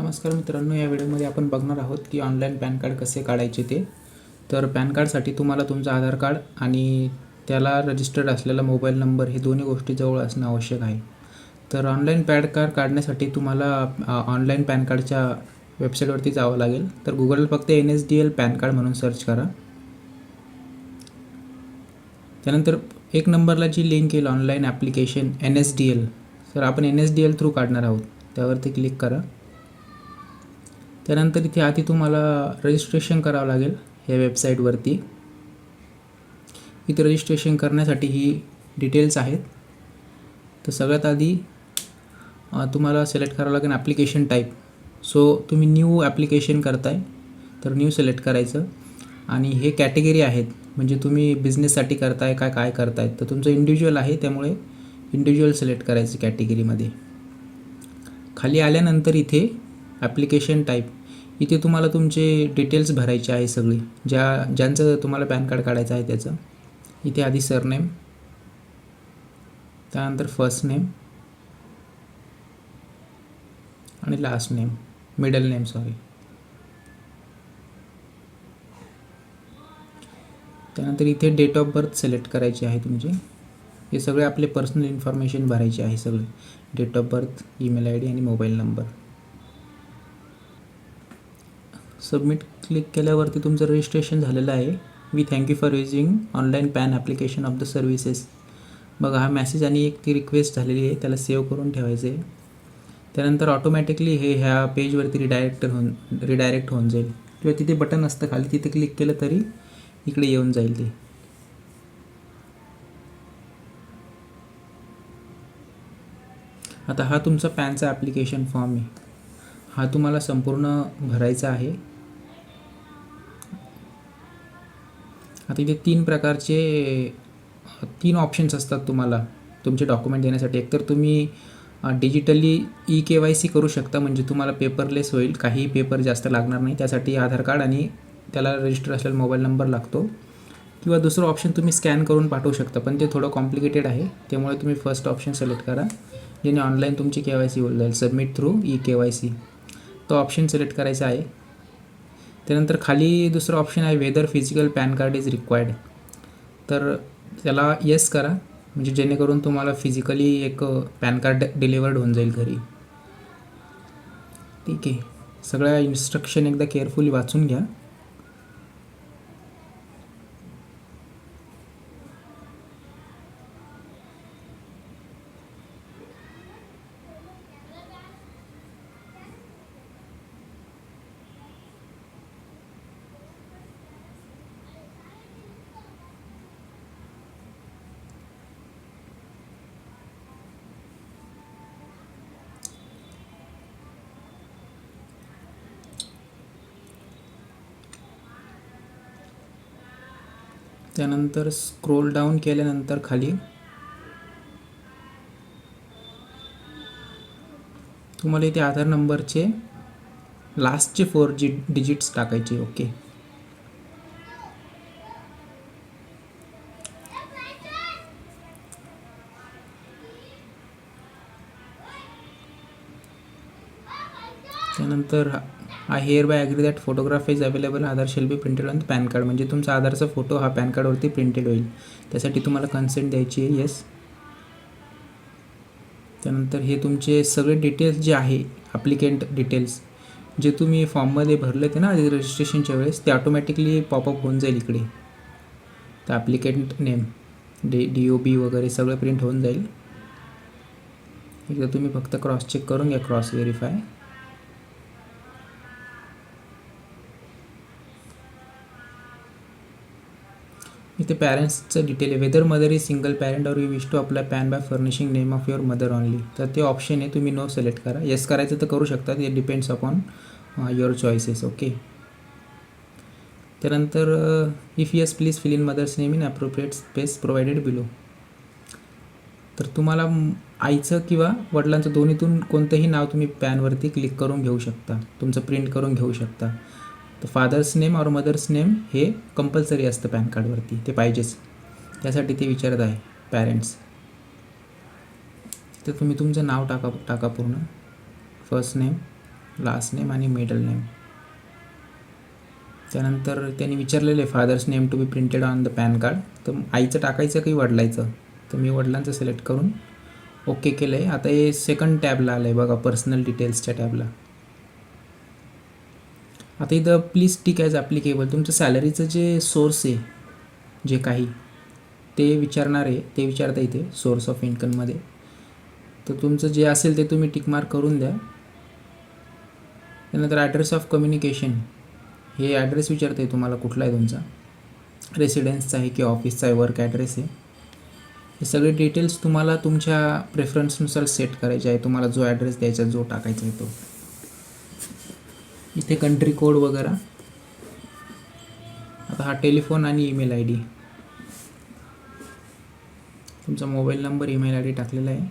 नमस्कार मित्रांनो या व्हिडिओमध्ये आपण बघणार आहोत की ऑनलाईन पॅन कार्ड कसे काढायचे ते. तर पॅन कार्डसाठी तुम्हाला तुमचं आधार कार्ड आणि त्याला रजिस्टर्ड असलेला मोबाईल नंबर हे दोन्ही गोष्टी जवळ असणं आवश्यक आहे. तर ऑनलाईन पॅन कार्ड काढण्यासाठी तुम्हाला ऑनलाईन पॅन कार्डच्या वेबसाईटवरती जावं लागेल. तर गुगल फक्त N S D L PAN card म्हणून सर्च करा. त्यानंतर एक नंबरला जी लिंक येईल online application N S D L तर आपण N S D L through काढणार आहोत. त्यावरती क्लिक करा. त्यानंतर इथे आधी तुम्हाला रजिस्ट्रेशन करावं लागेल या वेबसाईटवरती इथे रजिस्ट्रेशन करण्यासाठी ही डिटेल्स आहेत. तर सगळ्यात आधी तुम्हाला सिलेक्ट करावं लागेल ॲप्लिकेशन टाईप सो तुम्ही न्यू ॲप्लिकेशन करताय तर न्यू सिलेक्ट करायचं. आणि हे कॅटेगरी आहेत म्हणजे तुम्ही बिझनेससाठी करताय काय काय करताय तर तुमचं इंडिव्हिज्युअल आहे त्यामुळे इंडिव्हिज्युअल सिलेक्ट करायचं कॅटेगरीमध्ये खाली आल्यानंतर इथे ॲप्लिकेशन टाईप इथे तुम्हाला तुमचे डिटेल्स भरायचे आहे सगळी. ज्या ज्यांचं तुम्हाला पॅन कार्ड काढायचं आहे त्याचं. इथे आधी सरनेम त्यानंतर फर्स्ट नेम आणि last name middle name sorry त्यानंतर इथे डेट ऑफ बर्थ सिलेक्ट करायची आहे तुमची. हे सगळे आपले पर्सनल इन्फॉर्मेशन भरायचे आहे सगळे. Date of birth email I D आणि मोबाईल नंबर सबमिट क्लिक केल्यावरती तुमचं रजिस्ट्रेशन झालेलं आहे. We thank you for using online PAN application of the services बघा हा मॅसेज आणि एक ती रिक्वेस्ट झालेली आहे त्याला सेव्ह करून ठेवायचं आहे त्यानंतर ऑटोमॅटिकली हे ह्या पेजवरती रिडायरेक्ट होऊन रिडायरेक्ट होऊन जाईल. किंवा तिथे बटन असतं खाली तिथे क्लिक केलं तरी इकडे येऊन जाईल ते. आता हा तुमचा पॅनचा ॲप्लिकेशन फॉर्म आहे. हा तुम्हाला संपूर्ण भरायचा आहे. आता इथे तीन प्रकारचे तीन ऑप्शन्स असतात तुम्हाला तुमचे डॉक्युमेंट देण्यासाठी. एकतर तुम्ही digitally E K Y C करू शकता म्हणजे तुम्हाला पेपरलेस होईल काही पेपर जास्त लागणार नाही त्यासाठी आधार कार्ड आणि त्याला रजिस्टर असलेला मोबाईल नंबर लागतो. किंवा दुसरं ऑप्शन तुम्ही स्कॅन करून पाठवू शकता पण ते थोडं कॉम्प्लिकेटेड आहे त्यामुळे तुम्ही फर्स्ट ऑप्शन सिलेक्ट करा ज्याने ऑनलाईन तुमची के वाय सी होईल जाईल submit through e K Y C तो ऑप्शन सिलेक्ट करायचा आहे. त्यानंतर खाली दुसरं ऑप्शन आहे whether physical PAN card is required तर त्याला येस करा. म्हणजे जेणेकरून तुम्हाला फिजिकली एक पॅन कार्ड डिलिवर्ड होऊन जाईल घरी. ठीक आहे. सगळ्या इन्स्ट्रक्शन एकदा केअरफुली वाचून घ्या. त्यानंतर स्क्रोल डाऊन केल्यानंतर खाली तुम्हाला इथे आधार नंबरचे लास्टचे फोर जी डिजिट्स टाकायचे ओके त्यानंतर I hereby agree that photograph is available Aadhaar shall be printed on PAN card म्हणजे तुमचा आधारचा फोटो हा पॅन कार्डवरती प्रिंटेड होईल. त्यासाठी तुम्हाला कन्सेंट द्यायची आहे येस त्यानंतर हे तुमचे सगळे डिटेल्स जे आहे ॲप्लिकेंट डिटेल्स जे तुम्ही फॉर्ममध्ये भरले ते ना रजिस्ट्रेशनच्या वेळेस ते ऑटोमॅटिकली पॉपअप होऊन जाईल इकडे. तर applicant name D D O B वगैरे सगळं प्रिंट होऊन जाईल. एकदा तुम्ही फक्त क्रॉस चेक करून घ्या क्रॉस व्हेरीफाय इथे पॅरेंट्सचं डिटेल आहे. Whether mother is single parent or you wish to apply PAN by furnishing name of your mother only तर ते ऑप्शन आहे. तुम्ही नो सिलेक्ट करा. येस करायचं तर करू शकता. ते depends upon your choices okay त्यानंतर if yes please fill in mother's name in appropriate space provided below तर तुम्हाला आईचं किंवा वडिलांचं दोन्हीतून कोणतंही नाव तुम्ही पॅनवरती क्लिक करून घेऊ शकता. तुमचं प्रिंट करून घेऊ शकता. तर फादर्स नेम और मदर्स नेम हे कंपल्सरी असतं पॅन कार्डवरती ते पाहिजेच. त्यासाठी ते विचारत आहे पॅरेंट्स तर तुम्ही तुमचं नाव टाका टाका पूर्ण. फर्स्ट नेम लास्ट नेम आणि मिडल नेम त्यानंतर त्यांनी विचारलेलं आहे father's name to be printed on the PAN card तर आईचं टाकायचं काही वडिलायचं तर मी वडिलांचं सिलेक्ट करून ओके केलं आहे आता हे सेकंड टॅबला आलं आहे बघा पर्सनल डिटेल्सच्या टॅबला आता इथं प्लीज टिक ॲज ॲप्लिकेबल तुमचं सॅलरीचं जे सोर्स आहे जे काही ते विचारणार आहे ते विचारता इथे सोर्स ऑफ इन्कममध्ये तर तुमचं जे असेल ते तुम्ही टिकमार्क करून द्या. त्यानंतर ॲड्रेस ऑफ कम्युनिकेशन हे ॲड्रेस विचारते तुम्हाला कुठला आहे तुमचा. रेसिडेन्सचा आहे की ऑफिसचा आहे वर्क ॲड्रेस आहे. हे सगळे डिटेल्स तुम्हाला तुमच्या प्रेफरन्सनुसार सेट करायचे आहे. तुम्हाला जो ॲड्रेस द्यायचा जो टाकायचा आहे तो. इथे कंट्री कोड वगैरे. आता हा टेलिफोन आणि ईमेल आय डी तुमचा mobile number email I D टाकलेला आहे.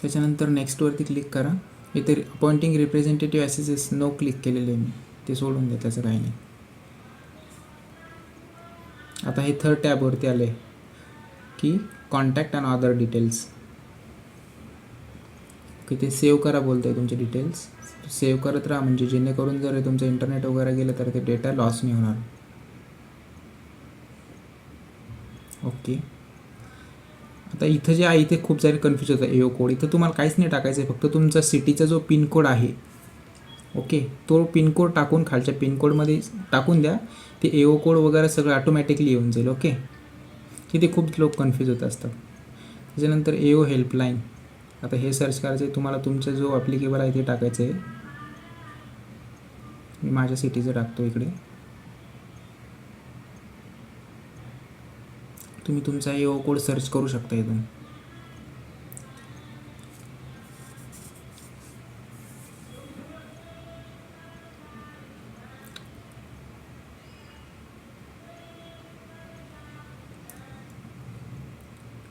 त्याच्यानंतर नेक्स्टवरती क्लिक करा. इथे appointing representative accesses no click केलेले आहे मी. ते सोडून द्या त्याचं काही नाही. आता हे थर्ड टॅबवरती आले की कॉन्टॅक्ट अँड अदर डिटेल्स की ते सेव्ह करा बोलतं आहे तुमचे डिटेल्स सेव्ह करत राहा म्हणजे जेणेकरून जर तुमचं इंटरनेट वगैरे गेलं तर ते डेटा लॉस नाही होणार. ओके आता इथं जे आहे इथे खूप सारे कन्फ्यूज होतं एओ कोड. इथं तुम्हाला काहीच नाही टाकायचं आहे फक्त तुमचा सिटीचा जो पिनकोड आहे ओके तो पिनकोड टाकून खालच्या पिनकोडमध्ये टाकून द्या. ते एओ कोड वगैरे सगळं ऑटोमॅटिकली येऊन जाईल ओके तिथे खूप लोक कन्फ्यूज होत असतात. त्याच्यानंतर एओ हेल्पलाईन आता हे सर्च करायचं आहे तुम्हाला तुमचं जो ॲप्लिकेबल आहे ते टाकायचं आहे मी माझ्या सिटीचं टाकतो इकडे. तुम्ही तुमचा एओ कोड सर्च करू शकता इथून.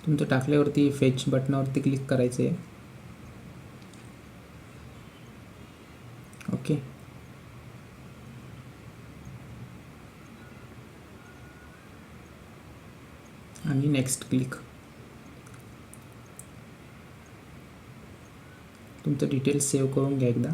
तुमचं टाकल्यावरती फेच बटनावरती क्लिक करायचं आहे ओके आणि नेक्स्ट क्लिक तुमचं डिटेल्स सेव्ह करून घ्या एकदा.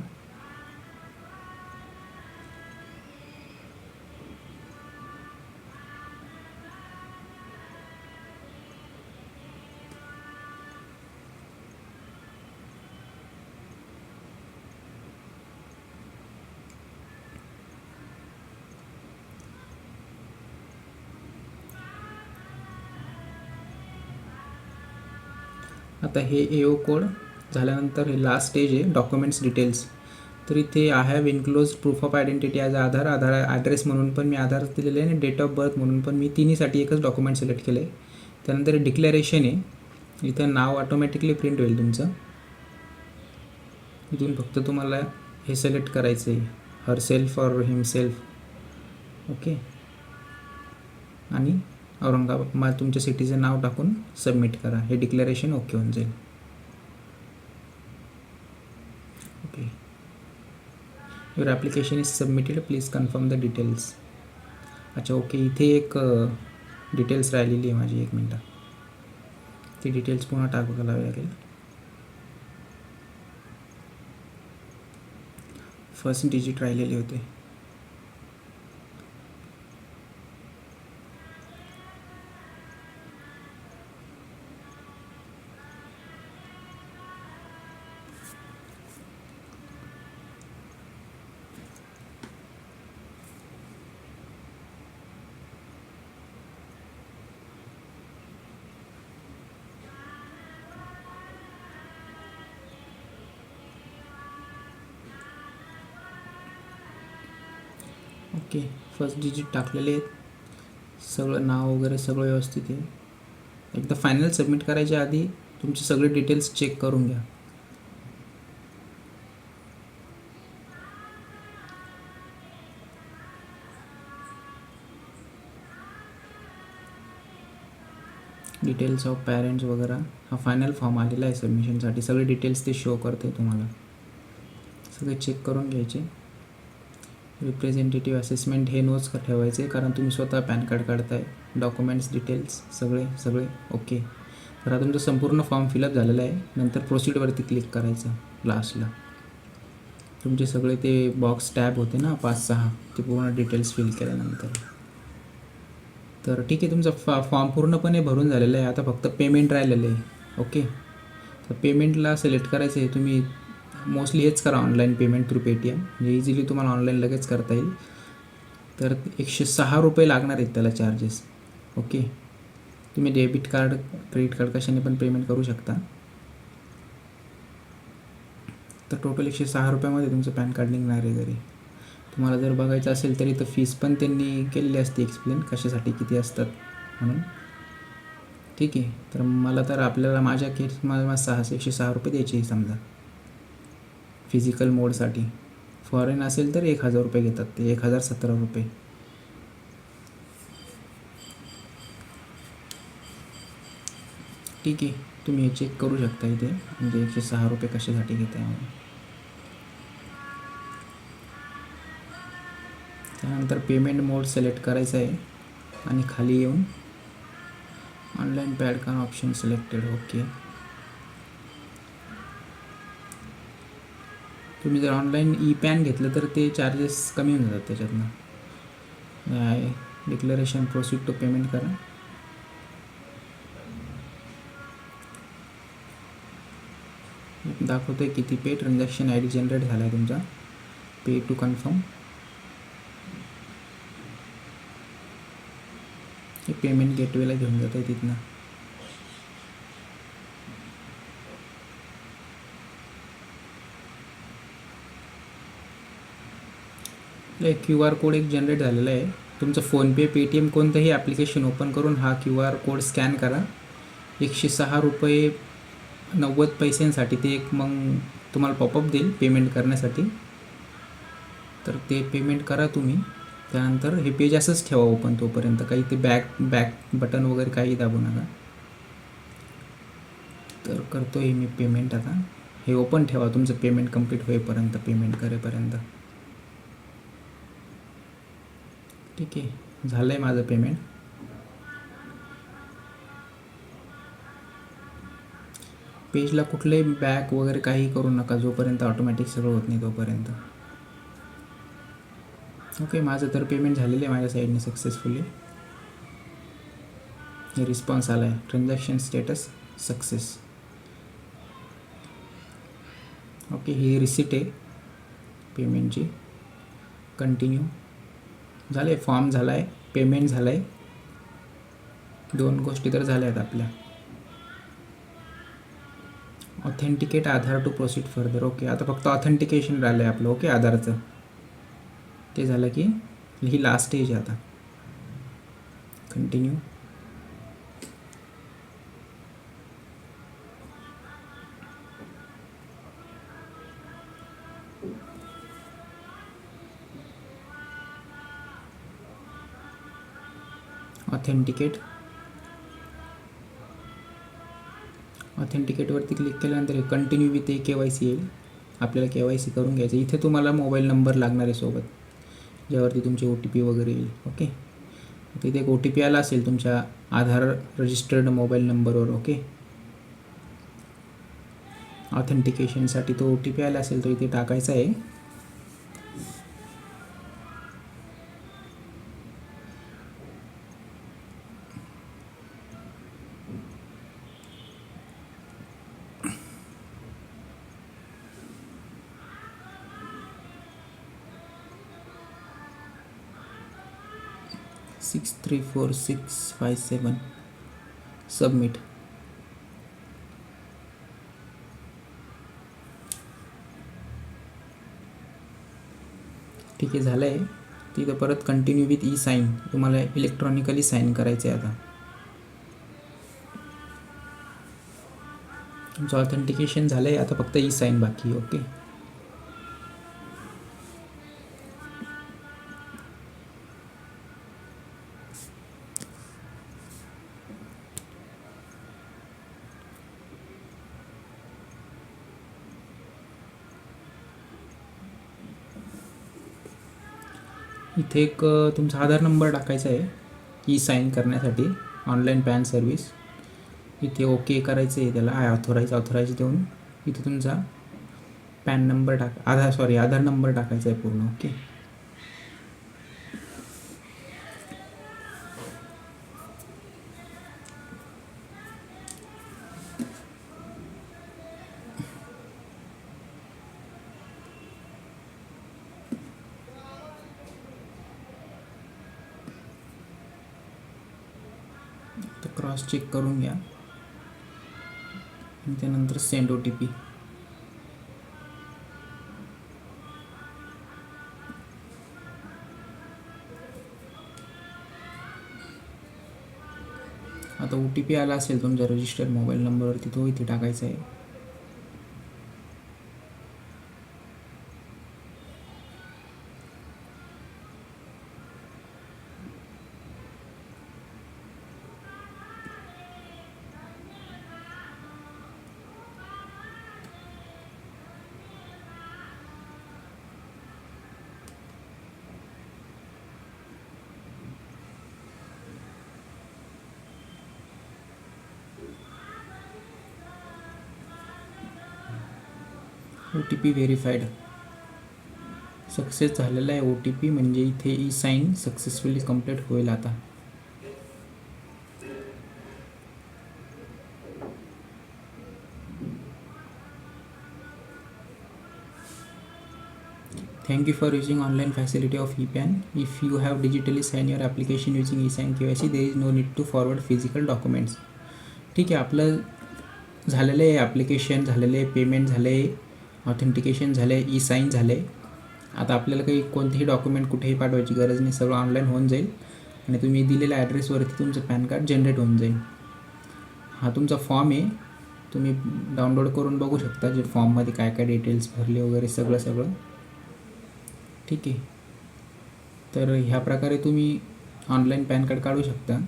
आता हे ए ओ कोड झाल्यानंतर हे लास्ट स्टेज आहे डॉक्युमेंट्स डिटेल्स तर इथे I have enclose proof of identity as Aadhaar Aadhaar address म्हणून पण मी आधार दिलेले आहे आणि डेट ऑफ बर्थ म्हणून पण मी तिन्हीसाठी एकच डॉक्युमेंट सिलेक्ट केलं आहे. त्यानंतर डिक्लेरेशन आहे. इथं नाव ऑटोमॅटिकली प्रिंट होईल तुमचं. इथून फक्त तुम्हाला हे सिलेक्ट करायचं आहे. Herself or himself okay आणि औरंगाबाद मग तुमच्या सिटीचं नाव टाकून सबमिट करा. हे डिक्लेरेशन ओके होऊन जाईल. Okay your application is submitted please confirm the details अच्छा ओके इथे एक डिटेल्स राहिलेली आहे माझी. एक मिनटं. ती डिटेल्स पुन्हा टाकावं लागेल. फर्स्ट डिजिट राहिलेले होते. फर्स्ट डिजिट टाकलेले आहेत. सगळं नाव वगैरे सगळं व्यवस्थित आहे. एकदा फायनल सबमिट करायच्या आधी तुमचे सगळे डिटेल्स चेक करून घ्या. डिटेल्स ऑफ पॅरेंट्स वगैरे. हा फायनल फॉर्म आलेला आहे सबमिशनसाठी सगळे डिटेल्स ते शो करते तुम्हाला. सगळे चेक करून घ्यायचे. रिप्रेझेंटेटिव्ह असेसमेंट हे नोट्स का ठेवायचे कारण तुम्ही स्वतः पॅन कार्ड काढताय डॉक्युमेंट्स डिटेल्स सगळे सगळे ओके तर हा तुमचा संपूर्ण फॉर्म फिलअप झालेला आहे. नंतर प्रोसीडवरती क्लिक करायचं लास्टला तुमचे सगळे ते बॉक्स टॅब होते ना पाच सहा ते पूर्ण डिटेल्स फिल केल्यानंतर. तर ठीक आहे तुमचा फा फॉर्म पूर्णपणे भरून झालेला आहे. आता फक्त पेमेंट राहिलेलं आहे ओके तर पेमेंटला सिलेक्ट करायचं आहे तुम्ही मोस्टली हेच करा ऑनलाईन पेमेंट थ्रू पेटीएम म्हणजे इझिली तुम्हाला ऑनलाईन लगेच करता येईल. तर एकशे सहा रुपये लागणार आहेत त्याला चार्जेस ओके तुम्ही डेबिट कार्ड क्रेडिट कार्ड कशाने पण पेमेंट करू शकता. तर टोटल एकशे सहा रुपयामध्ये तुमचं पॅन कार्ड निघणार आहे घरी. तुम्हाला जर बघायचं असेल तरी तर फीस पण त्यांनी केलेली असते एक्सप्लेन कशासाठी किती असतात म्हणून. ठीक आहे? तर मला तर आपल्याला माझ्या केस मला सहाशे एकशे सहा रुपये द्यायचे आहे समजा. फ़िज़िकल मोडसाठी फॉरेन असेल तर एक हज़ार रुपये घेतात ते, एक हज़ार सतरा रुपये. ठीक आहे, तुम्ही हे चेक करू शकता इथे. म्हणजे एकशे सहा रुपये कशासाठी घेत आहे त्यानंतर पेमेंट मोड सिलेक्ट करायचं आहे. आणि खाली येऊन online paid option selected okay तुम्ही जर ऑनलाईन ई पॅन घेतलं तर ते चार्जेस कमी होऊन जातात त्याच्यातनं. आहे डिक्लरेशन प्रोसीड टू पेमेंट करा. दाखवतोय किती pay transaction I D generate झाला आहे तुमचा. पे टू कन्फर्म हे पेमेंट गेटवेला घेऊन जात आहे तिथनं. एक क्यू आर कोड एक जनरेट झालेला आहे. तुमचं फोनपे पेटीएम कोणतंही ॲप्लिकेशन ओपन करून हा क्यू आर कोड स्कॅन करा. एकशे सहा रुपये नव्वद पैशांसाठी ते एक मग तुम्हाला पॉपअप देईल पेमेंट करण्यासाठी. तर ते पेमेंट करा तुम्ही. त्यानंतर हे पेज असंच ठेवा ओपन तोपर्यंत. काही ते बॅक बॅक बटन वगैरे काही दाबू नका. तर करतो आहे मी पेमेंट आता. हे ओपन ठेवा. तुमचं पेमेंट कंप्लीट होईपर्यंत पेमेंट करेपर्यंत. ठीक आहे. झालं आहे माझं पेमेंट पेजला कुठलंही बॅक वगैरे काही करू नका जोपर्यंत ऑटोमॅटिक सगळं होत नाही तोपर्यंत. ओके माझं तर पेमेंट झालेलं आहे माझ्या साईडने सक्सेसफुली रिस्पॉन्स आला आहे ट्रान्झॅक्शन स्टेटस सक्सेस ओके ही रिसिट आहे पेमेंटची कंटिन्यू झालं आहे फॉर्म झाला आहे पेमेंट झालं आहे दोन गोष्टी तर झाल्या आहेत आपल्या. Authenticate Aadhaar to proceed further okay आता फक्त ऑथेंटिकेशन राहिलं आहे आपलं. ओके आधारचं. ते झालं की ही लास्ट स्टेज आहे आता. कंटिन्यू ऑथेंटिकेट ऑथेंटिकेटवरती क्लिक केल्यानंतर continue with e K Y C येईल. आपल्याला के वाय सी करून घ्यायचं. इथे तुम्हाला मोबाईल नंबर लागणार आहे सोबत. ज्यावरती तुमचे ओ टी पी वगैरे येईल. ओके तिथे एक ओ टी पी आला असेल तुमच्या आधार रजिस्टर्ड मोबाईल नंबरवर ओके ऑथेंटिकेशनसाठी तो ओ टी पी आला असेल तो इथे टाकायचा आहे. Six three four six five seven submit ठीक आहे झालं आहे तिथं परत कंटिन्यू विथ ई साईन तुम्हाला इलेक्ट्रॉनिकली साईन करायचं आहे आता. तुमचं ऑथेंटिकेशन झालं आहे आता फक्त ई साईन बाकी ओके इथे एक तुमचा आधार नंबर टाकायचा आहे ई साईन करण्यासाठी ऑनलाईन पॅन सर्व्हिस. इथे ओके करायचं आहे त्याला आय ऑथोराईज ऑथोराईज देऊन इथे तुमचा पॅन नंबर टाक आधार सॉरी आधार नंबर टाकायचा आहे पूर्ण ओके तर क्रॉस चेक करून घ्या. त्यानंतर सेंड ओ टी पी आता ओ टी पी आला असेल तुमच्या रजिस्टर्ड मोबाईल नंबरवरती तो इथे टाकायचा आहे. O T P verified success झालेला आहे ओ टी पी म्हणजे इथे ई साईन सक्सेसफुली कंप्लीट होईल आता. Thank you for using online facility of e PAN if you have digitally sign your application using e sign K Y C there is no need to forward physical documents ठीक आहे आपलं झालेलं आहे application झालेले आहे payment झाले authentication झालं आहे ई साईन झालं आहे आता आपल्याला काही कोणतेही डॉक्युमेंट कुठेही पाठवायची गरज नाही सगळं ऑनलाईन होऊन जाईल. आणि तुम्ही दिलेल्या ॲड्रेसवरती तुमचं पॅन कार्ड जनरेट होऊन जाईल. हा तुमचा फॉर्म आहे. तुम्ही डाउनलोड करून बघू शकता जे फॉर्ममध्ये काय काय डिटेल्स भरले वगैरे सगळं सगळं. ठीक आहे. तर ह्या प्रकारे तुम्ही ऑनलाईन पॅन कार्ड काढू शकता.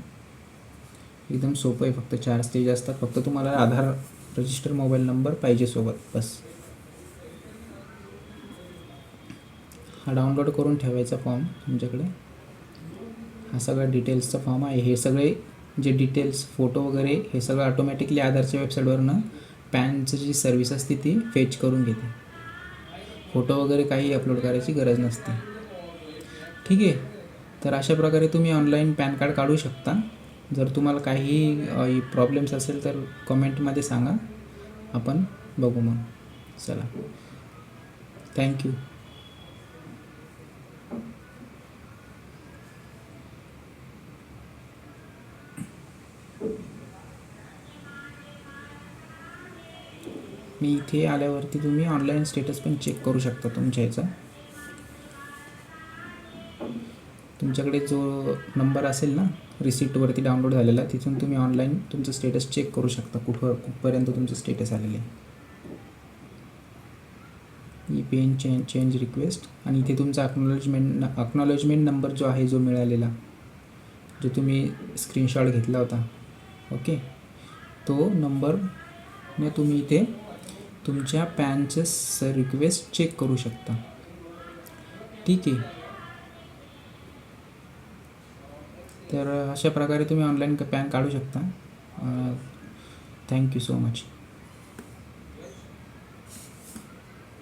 एकदम सोपं आहे फक्त चार स्टेज असतात. फक्त तुम्हाला आधार रजिस्टर मोबाईल नंबर पाहिजे सोबत बस. हा डाउनलोड करून ठेवायचा फॉर्म तुमच्याकडे. हा सगळा डिटेल्सचा फॉर्म आहे. हे सगळे जे डिटेल्स फोटो वगैरे हे सगळं ऑटोमॅटिकली आधारच्या वेबसाईटवरनं पॅनचं जी सर्विस असते ती फेच करून घेते. फोटो वगैरे काही अपलोड करायची गरज नसते. ठीक आहे? तर अशा प्रकारे तुम्ही ऑनलाईन पॅन कार्ड काढू शकता. जर तुम्हाला काही प्रॉब्लेम्स असेल तर कमेंटमध्ये सांगा. आपण बघू मग. चला. थँक्यू मी इथे आल्यावरती तुम्ही ऑनलाईन स्टेटस पण चेक करू शकता तुमच्या याचा. तुमच्याकडे जो नंबर असेल ना रिसिप्टवरती डाउनलोड झालेला तिथून तुम्ही ऑनलाईन तुमचं स्टेटस चेक करू शकता कुठं कुठपर्यंत तुमचं स्टेटस आलेलं आहे. E PAN change change request आणि इथे तुमचा अक्नॉलेजमेंट अक्नॉलेजमेंट नंबर जो आहे जो मिळालेला जो तुम्ही स्क्रीनशॉट घेतला होता. ओके तो नंबरने तुम्ही इथे तुमच्या पॅनचं स रिक्वेस्ट चेक करू शकता. ठीक आहे. तर अशा प्रकारे तुम्ही ऑनलाईन पॅन काढू शकता. Thank you so much